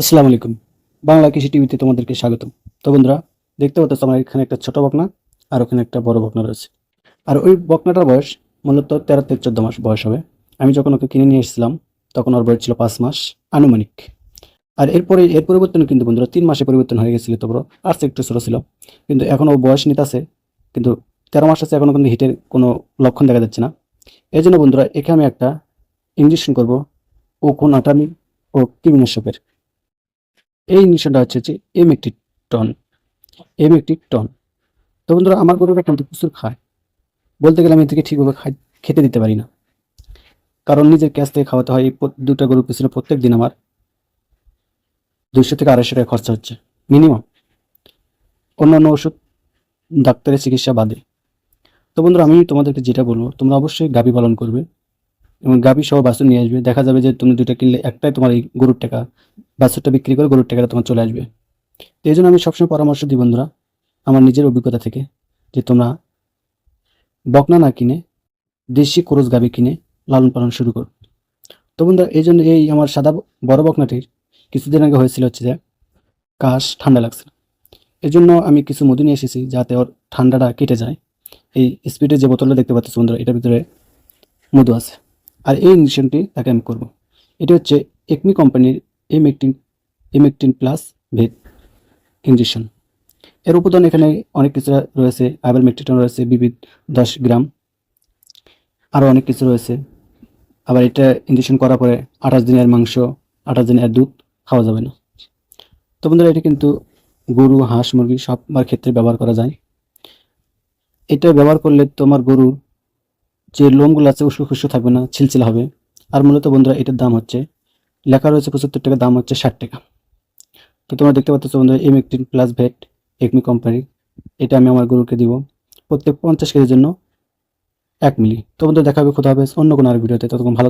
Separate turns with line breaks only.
আসসালামু আলাইকুম। বাংলা কৃষি টিভিতে তোমাদেরকে স্বাগতম। তো বন্ধুরা, দেখতে পাচ্ছ আমার এখানে একটা ছোট বকনা, আর ওখানে একটা বড় বকনা রয়েছে। আর ওই বকনাটার বয়স মূলত তেরো থেকে চোদ্দ মাস বয়স হবে। আমি যখন ওকে কিনে নিয়ে এসেছিলাম, তখন ওর বয়স ছিল পাঁচ মাস আনুমানিক। আর এরপরে, এর পরিবর্তন কিন্তু বন্ধুরা, তিন মাসে পরিবর্তন হয়ে গেছিল তো বড় আর একটু ছোটো ছিল। কিন্তু এখন ও বয়স নিতেছে, কিন্তু তেরো মাস আছে এখনও কিন্তু হিটের কোনো লক্ষণ দেখা যাচ্ছে না। এই জন্য বন্ধুরা, এখানে আমি একটা ইঞ্জেকশন করব, ও কোন আটামি ও কীটনাশকের। এই ইঞ্জেকশনটা হচ্ছে যে এম একটি টন এম একটি টন তো বন্ধুরা, আমার গরুটা কিন্তু প্রচুর খায়। বলতে গেলে আমি এদেরকে ঠিকভাবে খাই, খেতে দিতে পারি না। কারণ নিজের ক্যাশ থেকে খাওয়াতে হয়, এই দুটা গরুর পিছনে প্রত্যেক দিন আমার দুইশো থেকে আড়াইশো টাকা খরচা হচ্ছে মিনিমাম অন্যান্য ওষুধ, ডাক্তারের চিকিৎসা বাদে। তো বন্ধুরা, আমি তোমাদেরকে যেটা বলব, তোমরা অবশ্যই গাভী পালন করবে এবং গাভী সহ বাছুর নিয়ে আসবে। দেখা যাবে যে তুমি দুটো কিনলে একটাই তোমার এই গরুর টাকা বাছুরটা বিক্রি করে গরুর টাকাটা তোমার চলে আসবে। তো এই জন্য আমি সবসময় পরামর্শ দিই বন্ধুরা, আমার নিজের অভিজ্ঞতা থেকে, যে তোমরা বকনা না কিনে, দেশি ক্রোজ গাভী কিনে লালন পালন শুরু করো। তো বন্ধুরা এই জন্য এই আমার সাদা বড় বকনাটির কিছুদিন আগে হয়েছিল হচ্ছে যে কাশ ঠান্ডা লাগছিল। এই জন্য আমি কিছু মধু নিয়ে এসেছি যাতে ওর ঠান্ডাটা কেটে যায়। এই স্পিডে যে বোতলটা দেখতে পাচ্ছি বন্ধুরা, এটার ভিতরে মধু আছে। আর এই ইঞ্জেকশনটি তাকে আমি করব। এটি হচ্ছে একমি কোম্পানির Emectin Emectin plus vet injection এর উপাদান এখানে অনেক কিছু রয়েছে আইবার মেকটিটন রয়েছে, বিবিধ দশ গ্রাম, আরও অনেক কিছু রয়েছে। আবার এটা ইঞ্জেকশন করার পরে আঠাশ দিনের মাংস, আঠাশ দিনের দুধ খাওয়া যাবে না। তো বন্ধুরা, এটা কিন্তু গরু, হাঁস, মুরগি সবার ক্ষেত্রে ব্যবহার করা যায়। এটা ব্যবহার করলে তোমার গরুর যে লোমগুলো আছে উস্কো খুস্কো থাকবে না, ছিলছিল হবে। আর মূলত বন্ধুরা, এটার দাম হচ্ছে লেখা রয়েছে পঁচাত্তর টাকা, দাম হচ্ছে ষাট টাকা। তো তোমরা দেখতে পাচ্ছ বন্ধুরা Emectin plus vet Acme company এটা আমি আমার গরুকে দিব প্রত্যেক পঞ্চাশ কেজির জন্য এক মিলি। তো বন্ধু দেখা হবে কোথাও হবে অন্য কোনো আর ভিডিওতে, ততক্ষণ ভালো